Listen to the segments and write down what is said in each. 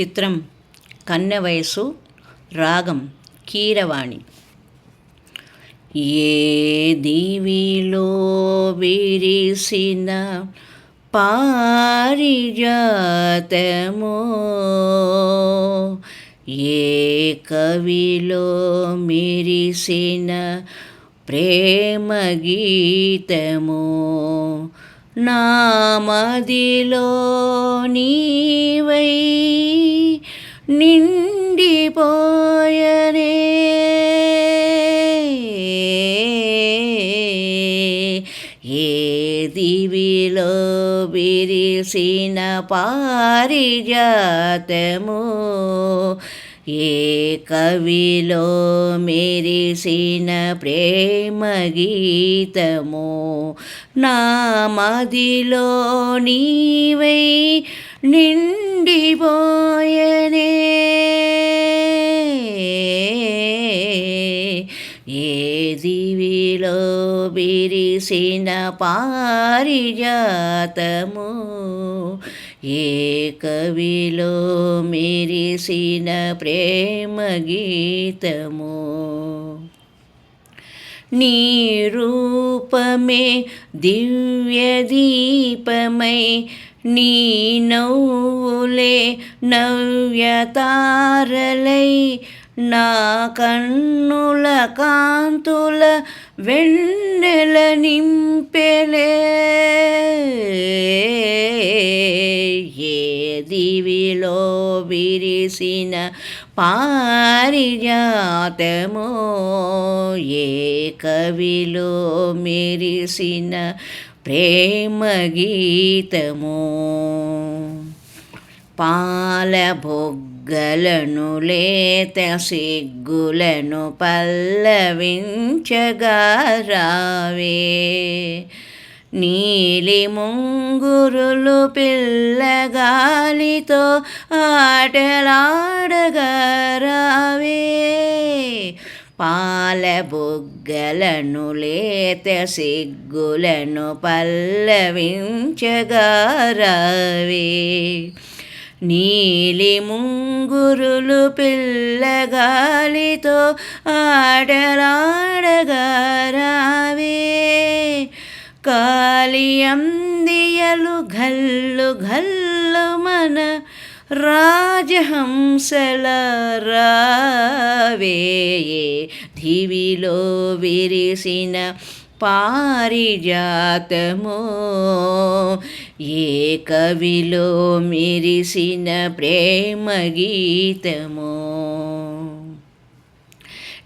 చిత్రం కన్నె వయసు రాగం కీరవాణి. ఏ దివిలో విరిసిన పారిజాతమో ఏ కవిలో మిరిసిన ప్రేమ గీతమో నా మదిలో నీవై నిండిపోయనే. ఏ దివిలో విరిసిన పారిజాతము ఏ కవిలో మెరిసిన ప్రేమ గీతము నా మదిలో విరిసిన పారిజాతము. ఏ కవిలో మిరిసిన ప్రేమ గీతము. నీ రూపమే దివ్య దీపమై నీ నవ్వులే నవ్యతారలై నా కన్నుల కాంతుల వెన్నెల నింపెలే. ఏ దివిలో విరిసిన పారిజాతము ఏ కవిలో మెరిసిన ప్రేమ గీతము పాల బొగ్గలను లేత సిగ్గులను పల్లవించగారావే. నీలి ముంగురులు పిల్లగాలితో ఆటలాడగరావే. పాల బుగ్గలను లేత సిగ్గులను పల్లవించగారావే. నీలి ముంగురులు పిల్లగాలితో ఆటలాడగా రావే కాలియందియలు గల్లు గల్లు మన రాజహంసల రావే. దివిలో విరిసిన పారిజాతమో. ఏ కవిలో మిరిసిన ప్రేమ గీతమో.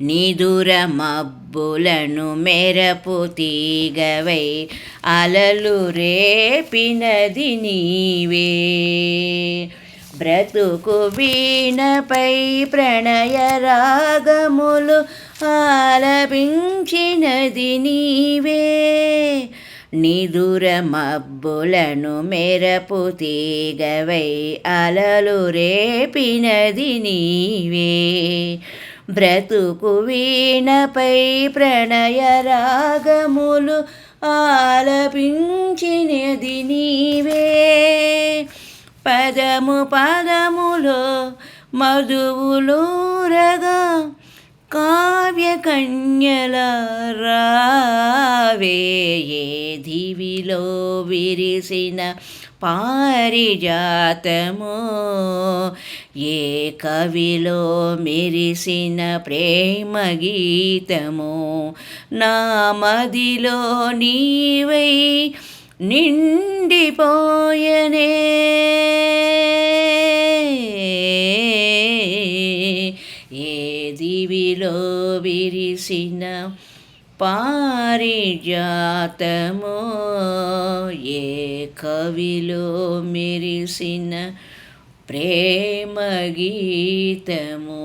నిదుర మబ్బులను మెరపు తీగవై అలలు రేపినది నీవే. బ్రతుకు వీణపై ప్రణయ రాగములు ఆలపించినది నీవే. నిదుర మబ్బులను మెరపు తీగవై అలలు రేపినది నీవే. బ్రతుకు వీణపై ప్రణయ రాగములు ఆలపించినది నీవే. పదము పదములో మధువులూరగా కావ్య రావేయే ఏ దివిలో విరిసిన పారిజాతము. ఏ కవిలో మెరిసిన ప్రేమ గీతము నా మదిలో నీవై నిండిపోయనే. విరిసిన పారిజాతమో ఏ కవిలో మెరిసిన ప్రేమ గీతమో